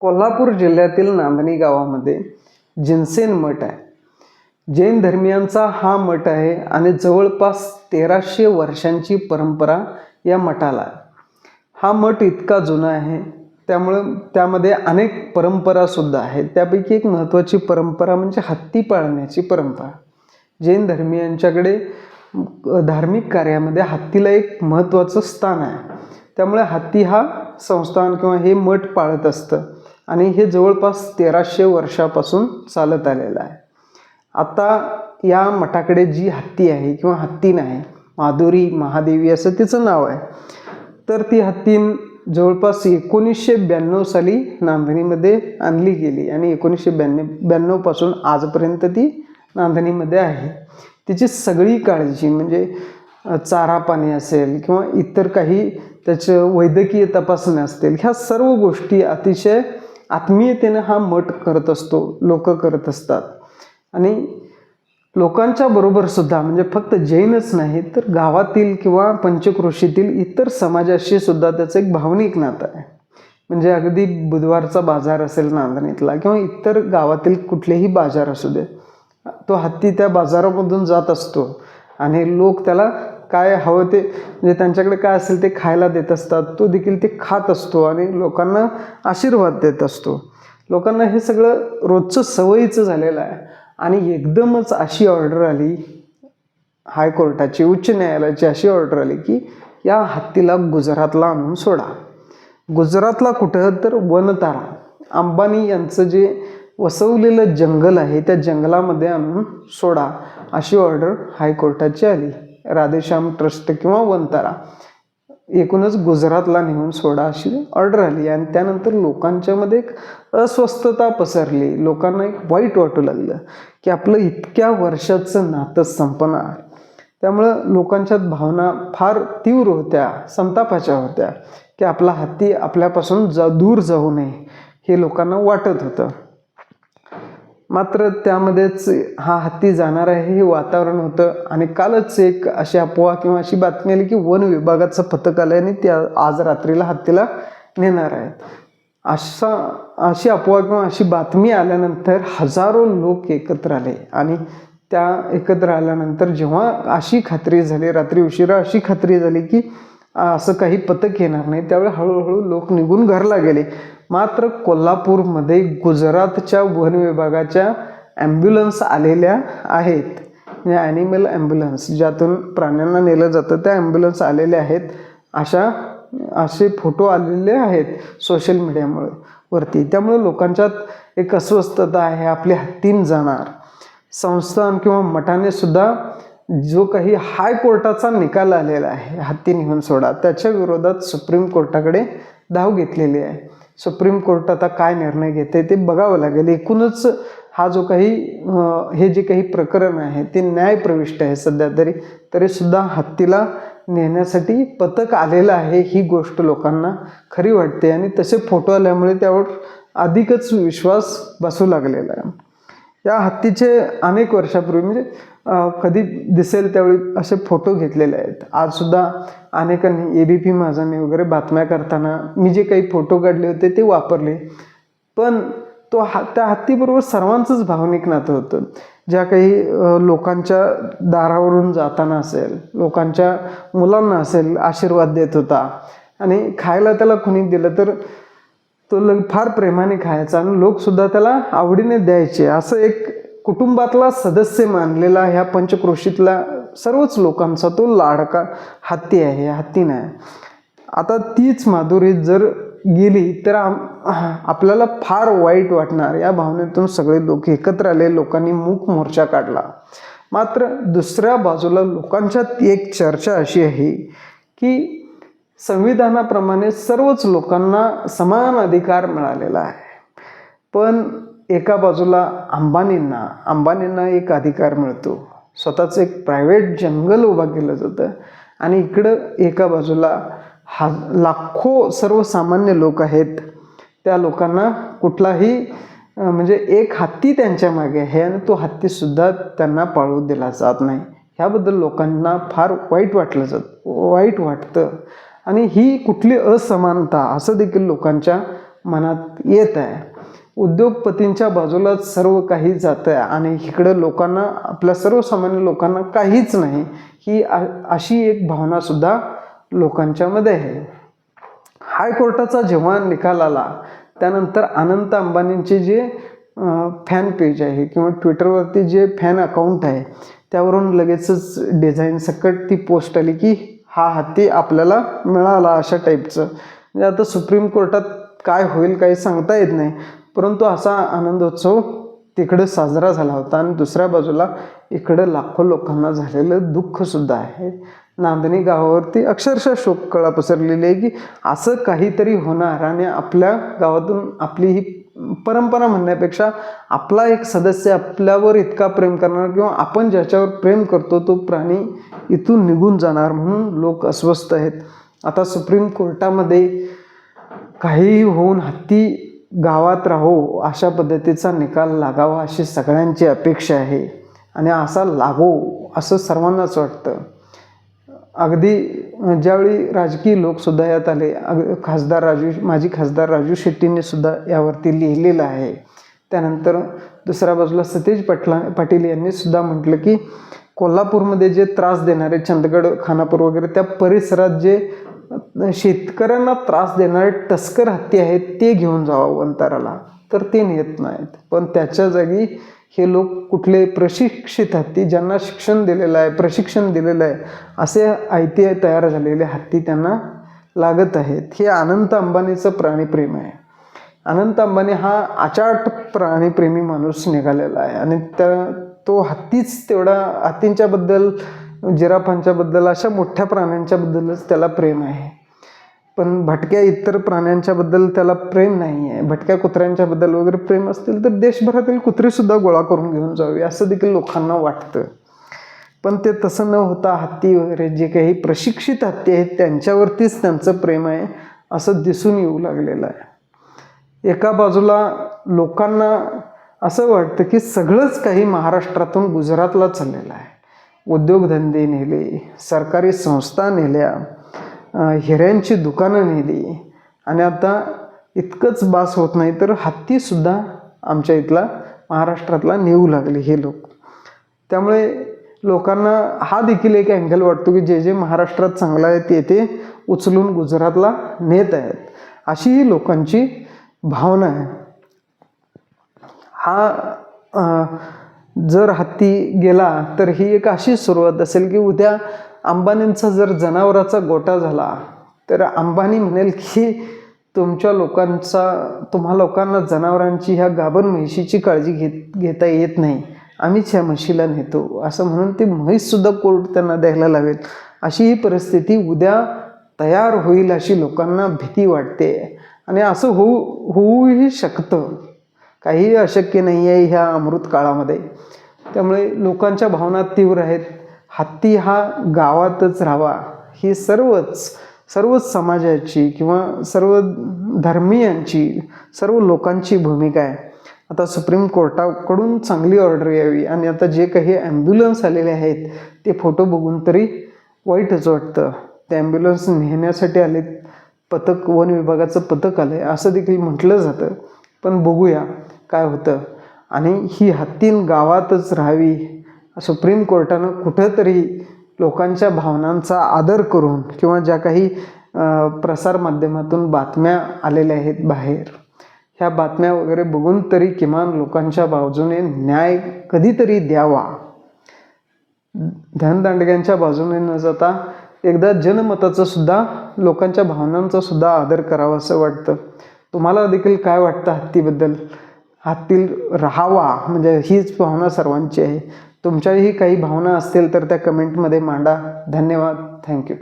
कोल्हापूर जिल्ह्यातील नांदणी गावामध्ये जिनसेन मठ आहे. जैन धर्मियांचा हा मठ आहे आणि जवळपास तेराशे वर्षांची परंपरा या मठाला आहे. हा मठ इतका जुना आहे त्यामुळं त्यामध्ये अनेक परंपरासुद्धा आहेत. त्यापैकी एक महत्त्वाची परंपरा म्हणजे हत्ती पाळण्याची परंपरा. जैन धर्मियांच्याकडे धार्मिक कार्यामध्ये हत्तीला एक महत्त्वाचं स्थान आहे. त्यामुळे हत्ती हा संस्थान किंवा हे मठ पाळत असतं. आणि हे जवळपास तेराशे वर्षापासून चालत आलेलं आहे. आता या मठाकडे जी हत्ती आहे किंवा हत्तीन आहे माधुरी महादेवी असं तिचं नाव आहे. तर ती हत्तीन जवळपास एकोणीसशे ब्याण्णव साली नांदणीमध्ये आणली गेली आणि एकोणीसशे ब्याण्णव ब्याण्णवपासून आजपर्यंत ती नांदणीमध्ये आहे. तिची सगळी काळजी म्हणजे चारा पाणी असेल किंवा इतर काही त्याचं वैद्यकीय तपासण्या असतील ह्या सर्व गोष्टी अतिशय आत्मीयतेनं हा मठ करत असतो लोक करत असतात. आणि लोकांच्या बरोबर सुद्धा म्हणजे फक्त जैनच नाही तर गावातील किंवा पंचक्रोशीतील इतर समाजाशी सुद्धा त्याचं एक भावनिक नातं आहे. म्हणजे अगदी बुधवारचा बाजार असेल नांदणीतला किंवा इतर गावातील कुठलेही बाजार असू दे तो हत्ती त्या बाजारामधून जात असतो. आणि लोक त्याला काय हवं ते म्हणजे त्यांच्याकडे काय असेल ते खायला देत असतात तो देखील ते खात असतो आणि लोकांना आशीर्वाद देत असतो. लोकांना हे सगळं रोजचं सवयीचं झालेलं आहे. आणि एकदमच अशी ऑर्डर आली हायकोर्टाची उच्च न्यायालयाची अशी ऑर्डर आली की या हत्तीला गुजरातला आणून सोडा. गुजरातला कुठं तर वनतारा. अंबानी यांचं जे वसवलेलं जंगल आहे त्या जंगलामध्ये आणून सोडा अशी ऑर्डर हायकोर्टाची आली. राधेश्याम ट्रस्ट किंवा वनतारा एकूणच गुजरातला नेऊन सोडा अशी ऑर्डर आली. आणि त्यानंतर लोकांच्यामध्ये एक अस्वस्थता पसरली. लोकांना एक वाईट वाटू लागलं की आपलं इतक्या वर्षाचं नातं संपणार. त्यामुळं लोकांच्यात भावना फार तीव्र होत्या संतापाच्या होत्या की आपला हत्ती आपल्यापासून जा दूर जाऊ नये हे लोकांना वाटत होतं. मात्र त्यामध्येच हा हत्ती जाणार आहे हे वातावरण होतं. आणि कालच एक अशी अफवा किंवा अशी बातमी आली की वन विभागाचं पथक आलं आणि त्या आज रात्रीला हत्तीला नेणार आहेत. असा अशी अफवा किंवा अशी बातमी आल्यानंतर हजारो लोक एकत्र आले. आणि त्या एकत्र आल्यानंतर जेव्हा अशी खात्री झाली रात्री उशिरा अशी खात्री झाली की असं काही पथक येणार नाही. त्यावेळी हळूहळू लोक निघून घरला गेले. मात्र कोल्हापूरमध्ये गुजरातच्या वन विभागाच्या ॲम्ब्युलन्स आलेल्या आहेत. या ॲनिमल ॲम्ब्युलन्स ज्यातून प्राण्यांना नेलं जातं त्या ॲम्ब्युलन्स आलेल्या आहेत. अशा असे फोटो आलेले आहेत सोशल मीडियामुळे वरती त्यामुळे लोकांच्यात एक अस्वस्थता आहे आपली हत्तीन जाणार. संस्थान किंवा मठाने सुद्धा जो काही हायकोर्टाचा निकाल आलेला आहे हत्ती निघून सोडा त्याच्या विरोधात सुप्रीम कोर्टाकडे धाव घेतलेली आहे. सुप्रीम कोर्ट आता काय निर्णय घेते ते बघावं लागेल. एकूणच हा जो काही हे जे काही प्रकरण आहे ते न्यायप्रविष्ट आहे सध्या तरी. तरीसुद्धा हत्तीला नेण्यासाठी पथक आलेलं आहे ही गोष्ट लोकांना खरी वाटते. आणि तसे फोटो आल्यामुळे त्यावर अधिकच विश्वास बसू लागलेला आहे. या हत्तीचे अनेक वर्षापूर्वी म्हणजे कधी दिसेल त्यावेळी असे फोटो घेतलेले आहेत. आजसुद्धा अनेकांनी ए बी पी माझाने वगैरे बातम्या करताना मी जे काही फोटो काढले होते ते वापरले. पण तो हा त्या हत्तीबरोबर सर्वांचंच भावनिक नातं होतं. ज्या काही लोकांच्या दारावरून जाताना असेल लोकांच्या मुलांना असेल आशीर्वाद देत होता आणि खायला त्याला कुणी दिलं तर तो लग फार प्रेमाने खायचा आणि लोकसुद्धा त्याला आवडीने द्यायचे. असं एक कुटुंबातला सदस्य मानलेला ह्या पंचक्रोशीतला सर्वच लोकांचा तो लाडका हत्ती आहे हत्ती नाही आता तीच माधुरी जर गेली तर आम- आपल्याला फार वाईट वाटणार. या भावनेतून सगळे लोक एकत्र आले लोकांनी मूक मोर्चा काढला. मात्र दुसऱ्या बाजूला लोकांच्यात एक चर्चा अशी आहे की संविधानाप्रमाणे सर्वच लोकांना समान अधिकार मिळालेला आहे. पण एका बाजूला अंबानींना अंबानींना एक अधिकार मिळतो. स्वतःचं एक प्रायव्हेट जंगल उभा केलं जातं. आणि इकडं एका बाजूला हा लाखो सर्वसामान्य लोक आहेत. त्या लोकांना कुठलाही म्हणजे एक हत्ती त्यांच्या मागे आहे आणि तो हत्तीसुद्धा त्यांना पाळू दिला जात नाही. ह्याबद्दल लोकांना फार वाईट वाटलं जात वाईट वाटतं. आणि ही कुठली असमानता असं देखील लोकांच्या मनात येत आहे. उद्योगपतींच्या बाजूलाच सर्व काही जातं आहे आणि इकडं लोकांना आपल्या सर्वसामान्य लोकांना काहीच नाही. ही अशी एक भावनासुद्धा लोकांच्यामध्ये आहे. हायकोर्टाचा जेव्हा निकाल आला त्यानंतर अनंत अंबानींचे जे फॅन पेज आहे किंवा ट्विटरवरती जे फॅन अकाउंट आहे त्यावरून लगेचच डिझाईन सकट ती पोस्ट आली की हा हत्ती आपल्याला मिळाला अशा टाईपचं म्हणजे आता सुप्रीम कोर्टात काय होईल काही सांगता येत नाही. परंतु असा आनंदोत्सव तिकडं साजरा झाला होता आणि दुसऱ्या बाजूला इकडं लाखो लोकांना झालेलं दुःखसुद्धा आहे. नांदणी गावावरती अक्षरशः शोककळा पसरलेली आहे की असं काहीतरी होणार आणि आपल्या गावातून आपली ही परंपरा म्हणण्यापेक्षा आपला एक सदस्य आपल्यावर इतका प्रेम करणार किंवा आपण ज्याच्यावर प्रेम करतो तो प्राणी इथून निघून जाणार म्हणून लोक अस्वस्थ आहेत. आता सुप्रीम कोर्टामध्ये काहीही होऊन हत्ती गावात राहो अशा पद्धतीचा निकाल लागावा अशी सगळ्यांची अपेक्षा आहे आणि असा लागो असं सर्वांनाच वाटतं. अगदी ज्यावेळी राजकीय लोकसुद्धा यात आले अग खासदार राजू माजी खासदार राजू शेट्टींनी सुद्धा यावरती लिहिलेलं आहे. त्यानंतर दुसऱ्या बाजूला सतेज पटला पाटील यांनी सुद्धा म्हटलं की कोल्हापूरमध्ये जे त्रास देणारे चंदगड खानापूर वगैरे त्या परिसरात जे शेतकऱ्यांना त्रास देणारे टस्कर हत्ती आहेत ते घेऊन जावं वंताराला तर ते नेत नाहीत. पण त्याच्या जागी हे लोक कुठले प्रशिक्षित हत्ती ज्यांना शिक्षण दिलेलं आहे प्रशिक्षण दिलेलं आहे असे आयती तयार झालेले हत्ती त्यांना लागत आहेत. हे अनंत अंबानीचं प्राणीप्रेम आहे. अनंत अंबानी हा आचाट प्राणीप्रेमी माणूस निघालेला आहे. आणि त्या तो हत्तीच तेवढा हत्तींच्याबद्दल जिराफांच्याबद्दल अशा मोठ्या प्राण्यांच्याबद्दलच त्याला प्रेम आहे. पण भटक्या इतर प्राण्यांच्याबद्दल त्याला प्रेम नाही आहे. भटक्या कुत्र्यांच्याबद्दल वगैरे प्रेम असतील तर देशभरातील कुत्रेसुद्धा गोळा करून घेऊन जावी असं देखील लोकांना वाटतं. पण ते तसं न होता हत्ती वगैरे जे काही प्रशिक्षित हत्ती आहेत त्यांच्यावरतीच त्यांचं प्रेम आहे असं दिसून येऊ लागलेलं आहे. एका बाजूला लोकांना असं वाटतं की सगळंच काही महाराष्ट्रातून गुजरातला चाललेलं आहे. उद्योगधंदे नेले सरकारी संस्था नेल्या हिऱ्यांची दुकानं नेली. आणि आता इतकंच बास होत नाही तर हत्तीसुद्धा आमच्या इथला महाराष्ट्रातला नेऊ लागले हे लोक. त्यामुळे लोकांना हा देखील एक अँगल वाटतो की जे जे महाराष्ट्रात चांगलं आहे ते ते उचलून गुजरातला नेत आहेत. अशी ही लोकांची भावना आहे. हा जर हत्ती गेला तर ही एक अशी सुरुवात असेल की उद्या अंबानींचा जर जनावराचा गोटा झाला तर अंबानी म्हणेल की तुमच्या लोकांचा तुम्हा लोकांना जनावरांची ह्या गाभण म्हैशीची काळजी घेत घेता येत नाही. आम्हीच ह्या म्हशीला नेतो. असं म्हणून ती म्हैससुद्धा कोर्ट त्यांना द्यायला लावेल. अशी ही परिस्थिती उद्या तयार होईल अशी लोकांना भीती वाटते. आणि असं होऊ होऊही शकतं. काहीही अशक्य नाही आहे ह्या अमृत काळामध्ये. त्यामुळे लोकांच्या भावना तीव्र आहेत. हत्ती हा गावातच राहावा. ही सर्वच सर्वच समाजाची किंवा सर्व धर्मीयांची सर्व लोकांची भूमिका आहे. आता सुप्रीम कोर्टाकडून चांगली ऑर्डर यावी आणि आता जे काही ॲम्ब्युलन्स आलेले आहेत ते फोटो बघून तरी वाईटच वाटतं. ते ॲम्ब्युलन्स नेण्यासाठी आले पथक वन विभागाचं पथक आलं आहे असं देखील म्हटलं जातं. पण बघूया. काय होतं? आणि ही हत्तीन गावातच राहावी सुप्रीम कोर्टानं कुठंतरी लोकांच्या भावनांचा आदर करून किंवा ज्या काही प्रसारमाध्यमातून बातम्या आलेल्या आहेत बाहेर ह्या बातम्या वगैरे बघून तरी किमान लोकांच्या बाजूने न्याय कधीतरी द्यावा. धनदांडग्यांच्या बाजूने न जाता एकदा जनमताचं सुद्धा लोकांच्या भावनांचा सुद्धा आदर करावा असं वाटतं. तुम्हाला देखील काय वाटतं हत्तीबद्दल? आतील राहावा म्हणजे हीच भावना सर्वांची आहे. तुमच्याही काही भावना असतील तर त्या कमेंटमध्ये मांडा. धन्यवाद. थँक्यू